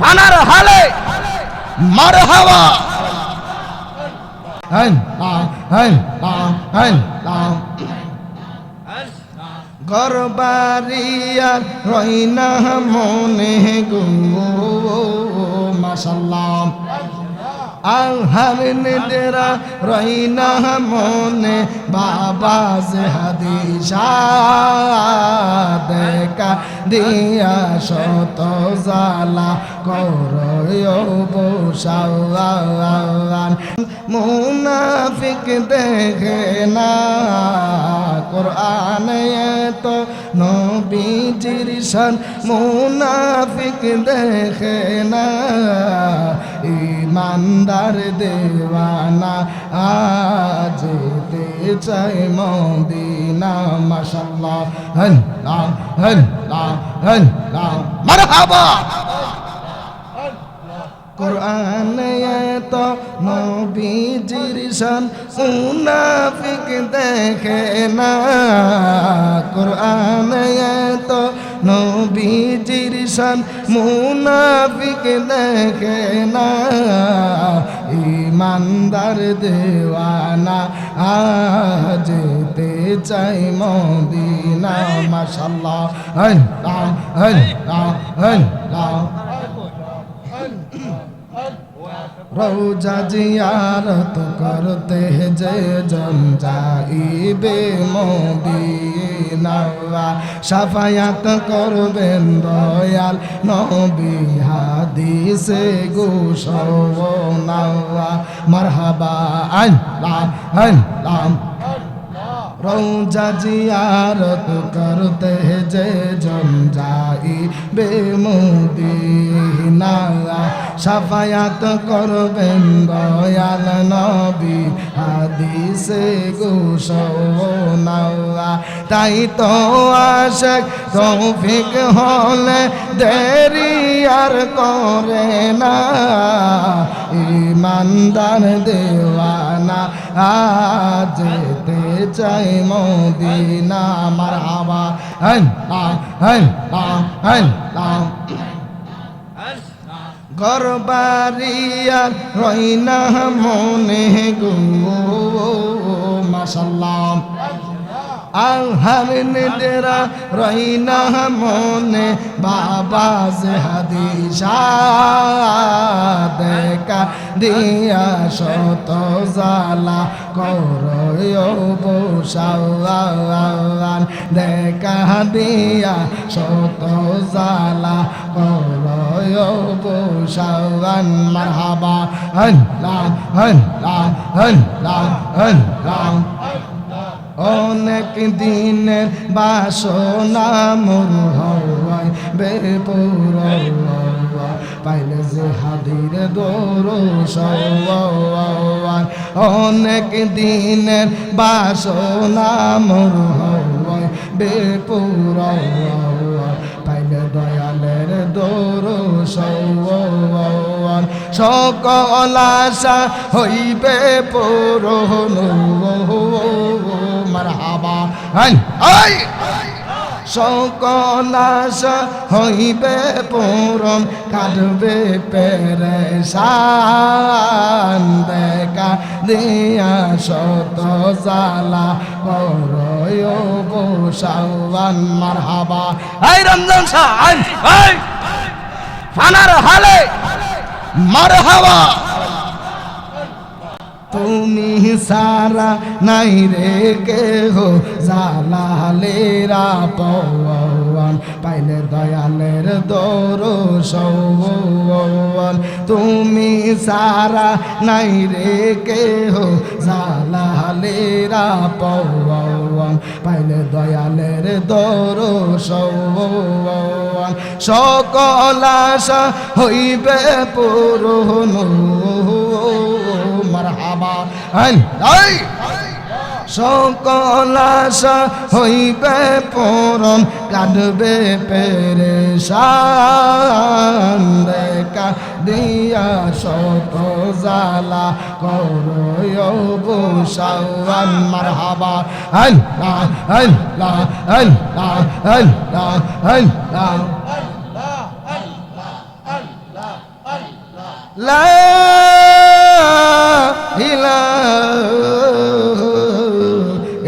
ফানার হালে মার হাওয়া। লাও রইনা মনে গো মাসাল্লাহ আহার নেডেরা রইনা মনে, বাবা যে হাদিসা দেখা দিয়া শত জালা করয় বসাওয়ান মুনাফিক দেখে না, কোরআনে তো নবীজির শান মুনাফিক দেখে না। ইমানদার দেওয়ানা আজ যেতে চাই মদিনা মাশাল্লাহ হন লাম হন লাম হন লাম মার হাওয়া কোরআনে তো নবীজির শান মুনাফিক দেখে না। কোরআনে তো নবীজির শান মুনাফিক দেখে না। ইমানদার দেওয়ানা যেতে চাই মদিনা মাশাল্লাহ হন লাম হন লাম রোজা জিয়ারত করতে যে জন যাইবে মদিনা সাফায়াত করবেন দয়াল নবী হাদিসে গোসওনা মারহাবা আন লাম আন লাম রোজা জিয়ারত করতে যে জন যাই বে মুদিনা সাফায়াত করবেন দয়াল নবী, হাদিসে গোসওনা তাই তো আশেক তৌফিক হলে দেরি আর করে না। ইমানদার দেওয়ানা, আজ চাই মদিনা। আমার হাওয়া হন লাম হন লাম বাড়িয়ার রইনা মনে গো মাসাল্লাহ আহার নেডেরা রইনা মনে, বাবা দেখা দিয়া শত জালা করয় বসাওয়ান। দেখা দিয়া শত জালা করয় বসাওয়ান মারহাবা হন লাম হন লাম হন লাম হন লাম অনেক দিনের বাসনা মোর হওয়ায় বেপুর পাইলে যে হাদির দৌড় সওয়ান অনেক দিনের বাসনা মোর হওয়ায় বেপুর পাইলে দয়ালের দৌড় সওয়ান সকল আশা হইবে মারহাবা। আই সকল হইবে পূরণ কাটবে পেরেশান দিয়া শত জালা করয় বসাওয়ান মারহাবা। এই রমজান শাহ ফানার হালে। মার হাওয়া। তুমি সারা নাই রে কে হো জালালেরা পওয়ান পাইলে দয়ালের দৌড় সৌন তুমি সারা নাই রে কে হো জালালেরা পওয়ান পাইলে দয়ালের দৌড় সৌন সকল হইবে পুরন মারহাবা। আই সকল আশা হইবে পরম, কাঁদবে পেরেশান। দেখা দিয়া শত জালা করয় বসাওয়ান মারহাবা। আইন লা আইন লা আইন লা আইন লা।